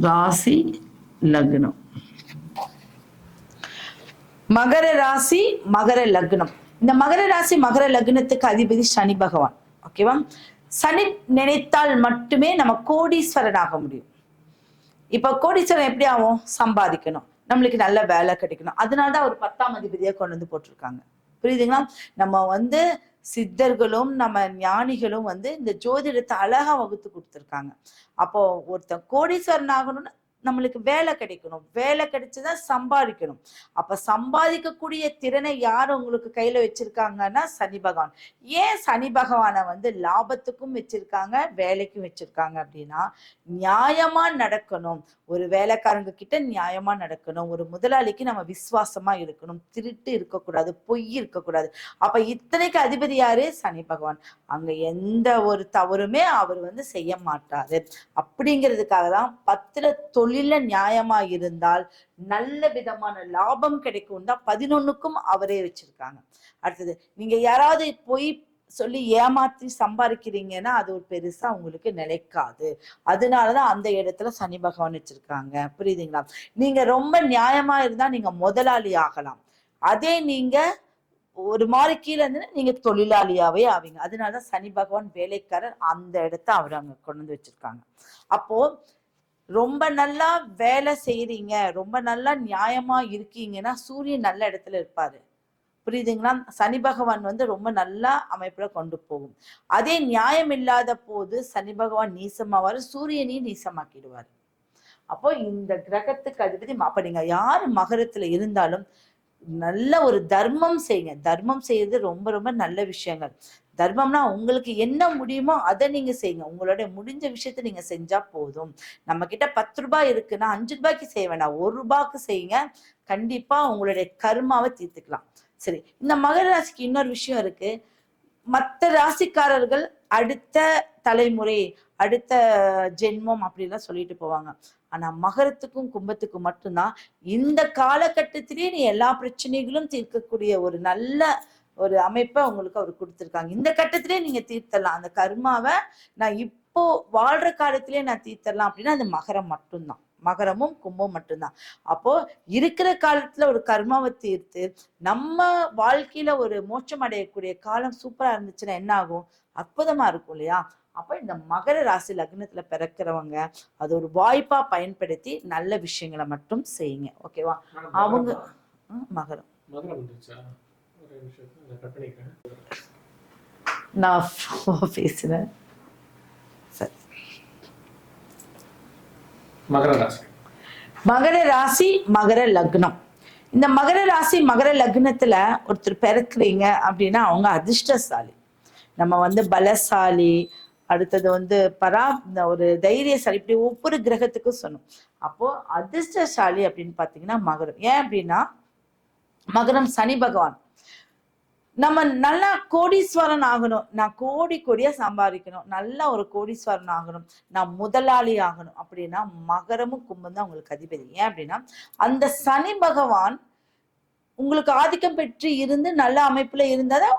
ராசி லக்னம். மகர ராசி மகர லக்னம். இந்த மகர ராசி மகர லக்னத்துக்கு அதிபதி சனி பகவான். ஓகேவா சனி நினைத்தால் மட்டுமே நம்ம கோடீஸ்வரன் ஆக முடியும். இப்ப கோடீஸ்வரன் எப்படி ஆகும் சம்பாதிக்கணும். நம்மளுக்கு நல்ல வேலை கிடைக்கணும். அதனாலதான் ஒரு பத்தாம் அதிபதியா கொண்டு வந்து போட்டிருக்காங்க. புரியுதுங்களா? நம்ம வந்து சித்தர்களும் நம்ம ஞானிகளும் வந்து இந்த ஜோதிடத்தை அழகா வகுத்து கொடுத்துருக்காங்க. அப்போ ஒருத்தன் கோடீஸ்வரன் ஆகணும்னா நம்மளுக்கு வேலை கிடைக்கணும். வேலை கிடைச்சுதான் சம்பாதிக்கணும். அப்ப சம்பாதிக்கக்கூடிய திறனை யார் உங்களுக்கு கையில வச்சிருக்காங்கன்னா சனி பகவான். ஏன் சனி பகவானை வந்து லாபத்துக்கும் வச்சிருக்காங்க வேலைக்கும் வச்சிருக்காங்க அப்படின்னா நியாயமா நடக்கணும். ஒரு வேலைக்காரங்க கிட்ட நியாயமா நடக்கணும். ஒரு முதலாளிக்கு நம்ம விசுவாசமா இருக்கணும். திருட்டு இருக்கக்கூடாது பொய் இருக்கக்கூடாது. அப்ப இத்தனைக்கு அதிபதி யாரு? சனி பகவான். அங்க எந்த ஒரு தவறுமே அவர் வந்து செய்ய மாட்டாரு. அப்படிங்கிறதுக்காக தான் பத்துல தொழில நியாயமா இருந்தால் நல்ல விதமான லாபம் கிடைக்கும் தான் பதினொன்னுக்கும் அவரே வச்சிருக்காங்க. அடுத்தது நீங்க யாராவது போய் சொல்லி ஏமாத்தி சம்பாதிக்கிறீங்கன்னா அது ஒரு பெருசா உங்களுக்கு நிலைக்காது. அதனாலதான் அந்த இடத்துல சனி பகவான் வச்சிருக்காங்க. புரியுதுங்களா? நீங்க ரொம்ப நியாயமா இருந்தா நீங்க முதலாளி ஆகலாம். அதே நீங்க ஒரு மாதிரி கீழே இருந்து நீங்க தொழிலாளியாவே ஆவீங்க. அதனாலதான் சனி பகவான் வேலைக்காரர் அந்த இடத்த அவர் அங்க கொண்டு வந்து வச்சிருக்காங்க. அப்போ ரொம்ப நல்லா வேலை செய்கிறீங்க ரொம்ப நல்லா நியாயமா இருக்கீங்கன்னா சூரியன் நல்ல இடத்துல இருப்பாரு. புரியுதுங்களா? சனி பகவான் வந்து ரொம்ப நல்லா அமைப்புல கொண்டு போகும். அதே நியாயம் இல்லாத போது சனி பகவான் நீசமாவாரு சூரியனையும் நீசமாக்கிடுவாரு. அப்போ இந்த கிரகத்துக்கு அதிபதி அப்ப நீங்க யாரு மகரத்துல இருந்தாலும் நல்ல ஒரு தர்மம் செய்யுங்க. தர்மம் செய்யறது ரொம்ப ரொம்ப நல்ல விஷயங்கள். தர்மம்னா உங்களுக்கு என்ன முடியுமோ அதை நீங்க செய்யுங்க. உங்களுடைய முடிஞ்ச விஷயத்த நீங்க செஞ்சா போதும். நம்ம கிட்ட பத்து ரூபாய் இருக்குன்னா அஞ்சு ரூபாய்க்கு செய்ய வேண்டாம் ஒரு ரூபாய்க்கு செய்யுங்க. கண்டிப்பா உங்களுடைய கர்மாவை தீர்த்துக்கலாம். சரி இந்த மகர ராசிக்கு இன்னொரு விஷயம் இருக்கு. மற்ற ராசிக்காரர்கள் அடுத்த தலைமுறை அடுத்த ஜென்மம் அப்படிலாம் சொல்லிட்டு போவாங்க. ஆனா மகரத்துக்கும் கும்பத்துக்கும் மட்டும்தான் இந்த காலகட்டத்திலேயே நீ எல்லா பிரச்சனைகளும் தீர்க்கக்கூடிய ஒரு நல்ல ஒரு அமைப்பை உங்களுக்கு அவர் கொடுத்துருக்காங்க. இந்த கட்டத்திலே நீங்க தீர்த்தரலாம். அந்த கர்மாவை நான் இப்போ வாழ்ற காலத்திலே நான் தீர்த்தரலாம் அப்படின்னா அது மகரம் மட்டும்தான். மகரமும் கும்பம் மட்டும்தான். அப்போ இருக்கிற காலத்துல ஒரு கர்மாவை தீர்த்து நம்ம வாழ்க்கையில ஒரு மோட்சம் அடையக்கூடிய காலம் சூப்பரா இருந்துச்சுன்னா என்ன ஆகும்? அற்புதமா இருக்கும் இல்லையா? அப்ப இந்த மகர ராசி லக்னத்துல பிறக்கிறவங்க அது ஒரு வாய்ப்பா பயன்படுத்தி நல்ல விஷயங்களை மட்டும் செய்யுங்க. ஓகேவா? அவங்க மகரம். நான் சரி. மகர ராசி. மகர ராசி மகர லக்னம். இந்த மகர ராசி மகர லக்னத்துல ஒருத்தர் பிறக்குறீங்க அப்படின்னா அவங்க அதிர்ஷ்டசாலி. நம்ம வந்து பலசாலி அடுத்தது வந்து பரா ஒரு தைரியசாலி இப்படி ஒவ்வொரு கிரகத்துக்கும் சொன்னோம் அப்போ அதிர்ஷ்டசாலி அப்படின்னு பாத்தீங்கன்னா மகரம். ஏன் அப்படின்னா மகரம் சனி பகவான். நம்ம நல்லா கோடீஸ்வரன் ஆகணும். நான் கோடி கோடியா சம்பாதிக்கணும். நல்ல ஒரு கோடீஸ்வரன் ஆகணும். நான் முதலாளி ஆகணும். அப்படின்னா மகரமும் கும்பம் தான் உங்களுக்கு அதிபதி. ஏன் அப்படின்னா அந்த சனி பகவான் உங்களுக்கு ஆதிக்கம் பெற்று இருந்து நல்ல அமைப்புல இருந்தாதான்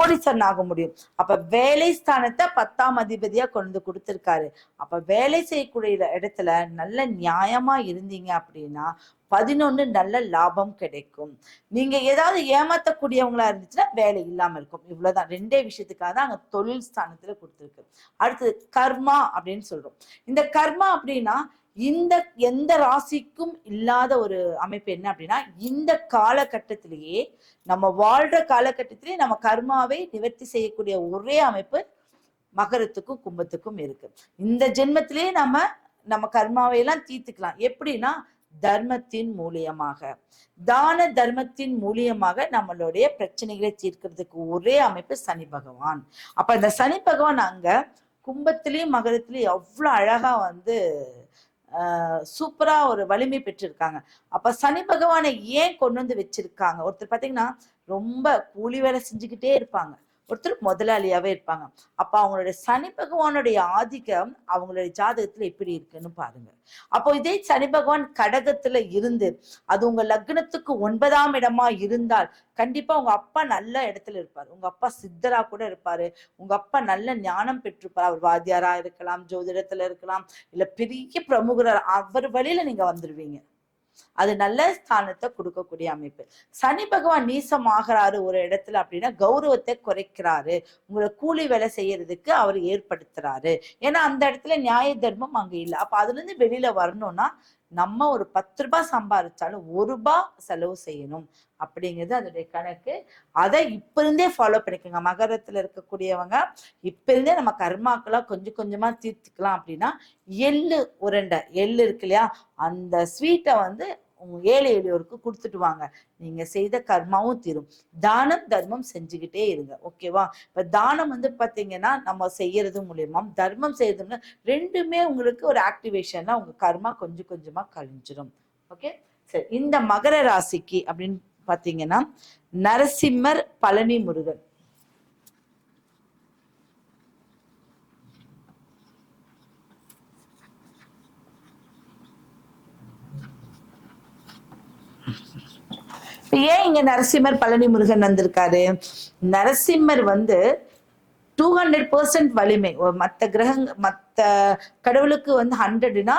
கோடீஸ்வரன் ஆக முடியும். அப்ப வேலை ஸ்தானத்தை பத்தாம் அதிபதியா கொண்டு வந்து கொடுத்திருக்காரு. அப்ப வேலை செய்யக்கூடிய இடத்துல நல்ல நியாயமா இருந்தீங்க அப்படின்னா பதினொன்னு நல்ல லாபம் கிடைக்கும். நீங்க ஏதாவது ஏமாத்தக்கூடியவங்களா இருந்துச்சுன்னா வேலை இல்லாம இருக்கும். இவ்வளவுதான். ரெண்டே விஷயத்துக்காக தான் அங்க தொழில் ஸ்தானத்துல கொடுத்துருக்கு. அடுத்தது கர்மா அப்படின்னு சொல்றோம். இந்த கர்மா அப்படின்னா இந்த எந்த ராசிக்கும் இல்லாத ஒரு அமைப்பு என்ன அப்படின்னா இந்த காலகட்டத்திலேயே நம்ம வாழ்ற காலகட்டத்திலேயே நம்ம கர்மாவை நிவர்த்தி செய்யக்கூடிய ஒரே அமைப்பு மகரத்துக்கும் கும்பத்துக்கும் இருக்கு. இந்த ஜென்மத்திலேயே நம்ம நம்ம கர்மாவை எல்லாம் தீர்த்துக்கலாம். எப்படின்னா தர்மத்தின் மூலியமாக. தான தர்மத்தின் மூலியமாக நம்மளுடைய பிரச்சனைகளை தீர்க்கிறதுக்கு ஒரே அமைப்பு சனி பகவான். அப்ப இந்த சனி பகவான் அங்க கும்பத்திலயும் மகரத்திலயும் எவ்வளவு அழகா வந்து சூப்பரா ஒரு வலிமை பெற்றிருக்காங்க. அப்ப சனி பகவானை ஏன் கொண்டு வந்து வச்சிருக்காங்க? ஒருத்தர் பாத்தீங்கன்னா ரொம்ப கூலி வேலை செஞ்சுக்கிட்டே இருப்பாங்க. ஒருத்தர் முதலாளியாவே இருப்பாங்க. அப்போ அவங்களுடைய சனி பகவானுடைய ஆதிக்கம் அவங்களுடைய ஜாதகத்துல எப்படி இருக்குன்னு பாருங்க. அப்போ இதே சனி பகவான் கடகத்துல இருந்து அது உங்க லக்னத்துக்கு ஒன்பதாம் இடமா இருந்தால் கண்டிப்பா உங்க அப்பா நல்ல இடத்துல இருப்பார். உங்க அப்பா சித்தரா கூட இருப்பாரு. உங்க அப்பா நல்ல ஞானம் பெற்றிருப்பார். அவர் வாத்தியாரா இருக்கலாம் ஜோதிடத்துல இருக்கலாம் இல்ல பெரிய பிரமுகர் அவர் வழியில நீங்க வந்துருவீங்க. அது நல்ல ஸ்தானத்தை கொடுக்கக்கூடிய அமைப்பு. சனி பகவான் நீசம் ஆகிறாரு ஒரு இடத்துல அப்படின்னா கௌரவத்தை குறைக்கிறாரு. உங்களை கூலி வேலை செய்யறதுக்கு அவர் ஏற்படுத்துறாரு. ஏன்னா அந்த இடத்துல நியாய தர்மம் அங்க இல்லை. அப்ப அதுல இருந்து வெளியில வரணும்னா நம்ம ஒரு பத்து ரூபாய் சம்பாதிச்சாலும் ஒரு ரூபாய் செலவு செய்யணும் அப்படிங்கிறது அதோடைய கணக்கு. அதை இப்ப இருந்தே ஃபாலோ பண்ணிக்கோங்க. மகரத்துல இருக்கக்கூடியவங்க இப்ப இருந்தே நம்ம கர்மாக்கெல்லாம் கொஞ்சம் கொஞ்சமா தீர்த்துக்கலாம் அப்படின்னா எள்ளு உருண்டை எள்ளு இருக்கு இல்லையா? அந்த ஸ்வீட்டை வந்து உங்க ஏழை எளியோருக்கு கொடுத்துட்டு வாங்க. நீங்க செய்த கர்மாவும் தீரும். தானம் தர்மம் செஞ்சுக்கிட்டே இருங்க. ஓகேவா? இப்ப தானம் வந்து பாத்தீங்கன்னா நம்ம செய்யறது மூலியமா தர்மம் செய்யறதுன்னா ரெண்டுமே உங்களுக்கு ஒரு ஆக்டிவேஷன்னா உங்க கர்மா கொஞ்சம் கொஞ்சமா கழிஞ்சிடும் ஓகே? சரி இந்த மகர ராசிக்கு அப்படின்னு பாத்தீங்கன்னா நரசிம்மர் பழனி முருகன். இப்ப ஏன் இங்க நரசிம்மர் பழனி முருகன் வந்திருக்காரு? நரசிம்மர் வந்து டூ ஹண்ட்ரட் பர்சன்ட் வலிமை. மற்ற கிரகங்க மற்ற கடவுளுக்கு வந்து ஹண்ட்ரட்னா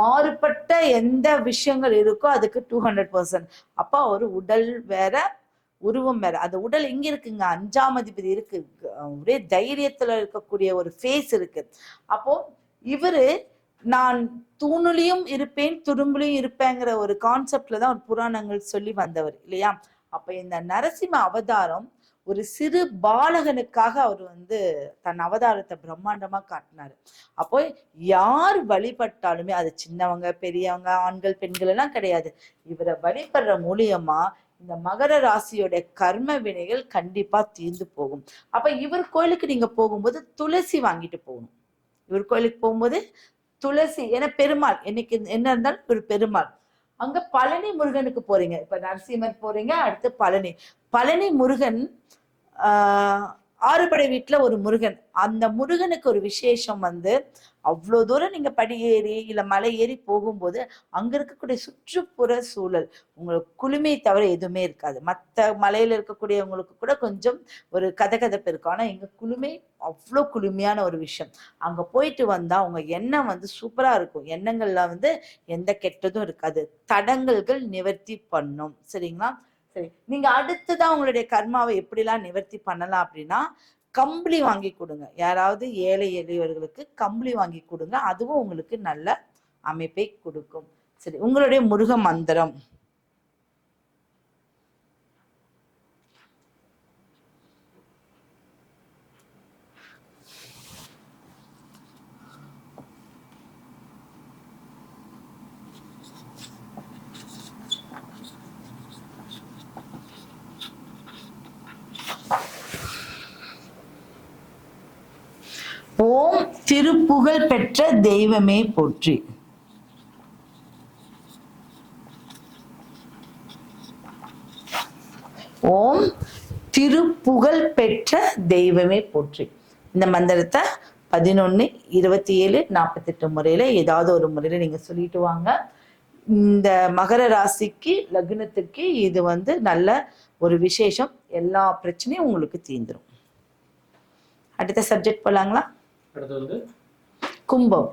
மாறுபட்ட எந்த விஷயங்கள் இருக்கோ அதுக்கு டூ ஹண்ட்ரட் பர்சன்ட் அப்போ ஒரு உடல் வேற உருவம் வேற. அந்த உடல் எங்க இருக்குங்க? அஞ்சாம் அதிபதி இருக்கு. ஒரே தைரியத்துல இருக்கக்கூடிய ஒரு ஃபேஸ் இருக்கு. அப்போ இவரு நான் தூணுலையும் இருப்பேன் துரும்புலையும் இருப்பேங்கிற ஒரு கான்செப்ட்ல தான் ஒரு புராணங்கள் சொல்லி வந்தவர் இல்லையா? அப்ப இந்த நரசிம்ம அவதாரம் ஒரு சிறு பாலகனுக்காக அவர் வந்து தன் அவதாரத்தை பிரம்மாண்டமா காட்டினாரு. அப்போ யார் வழிபட்டாலுமே அது சின்னவங்க பெரியவங்க ஆண்கள் பெண்கள் எல்லாம் கிடையாது. இவரை வழிபடுற மூலியமா இந்த மகர ராசியோட கர்ம வினைகள் கண்டிப்பா தீர்ந்து போகும். அப்ப இவர் கோயிலுக்கு நீங்க போகும்போது துளசி வாங்கிட்டு போகணும். இவர் கோயிலுக்கு போகும்போது துளசி ஏன்னா பெருமாள். என்னைக்கு என்ன இருந்தாலும் ஒரு பெருமாள். அங்க பழனி முருகனுக்கு போறீங்க. இப்ப நரசிம்மர் போறீங்க அடுத்து பழனி. பழனி முருகன் ஆஹ் ஆறுபடை வீட்டுல ஒரு முருகன். அந்த முருகனுக்கு ஒரு விசேஷம் வந்து அவ்வளோ தூரம் நீங்க படி ஏறி இல்ல மலை ஏறி போகும்போது அங்க இருக்கக்கூடிய சுற்றுப்புற சூழல் உங்களுக்கு குளுமை தவிர எதுவுமே இருக்காது. மற்ற மலையில இருக்கக்கூடியவங்களுக்கு கூட கொஞ்சம் ஒரு கதகதப்பு இருக்கும். ஆனா எங்கள் குளுமை அவ்வளோ குளுமையான ஒரு விஷயம். அங்க போயிட்டு வந்தா உங்க எண்ணம் வந்து சூப்பரா இருக்கும். எண்ணங்கள்ல வந்து எந்த கெட்டதும் இருக்காது. தடங்கல்கள் நிவர்த்தி பண்ணும். சரிங்களா? சரி நீங்க அடுத்ததான் உங்களுடைய கர்மாவை எப்படிலாம் நிவர்த்தி பண்ணலாம் அப்படின்னா கம்பளி வாங்கி கொடுங்க. யாராவது ஏழை எளியவர்களுக்கு கம்பளி வாங்கி கொடுங்க. அதுவும் உங்களுக்கு நல்ல அமைப்பை கொடுக்கும். சரி உங்களுடைய முருக மந்திரம் ஓம் திருப்புகழ் பெற்ற தெய்வமே போற்றி. ஓம் திருப்புகழ் பெற்ற தெய்வமே போற்றி. இந்த மந்திரத்தை பதினொன்னு இருபத்தி ஏழு நாற்பத்தெட்டு முறையில ஏதாவது ஒரு முறையில நீங்க சொல்லிட்டு வாங்க. இந்த மகர ராசிக்கு லக்னத்துக்கு இது வந்து நல்ல ஒரு விசேஷம். எல்லா பிரச்சனையும் உங்களுக்கு தீந்துடும் அடுத்த சப்ஜெக்ட் போலாங்களா? அடுத்து வந்து கும்பம்.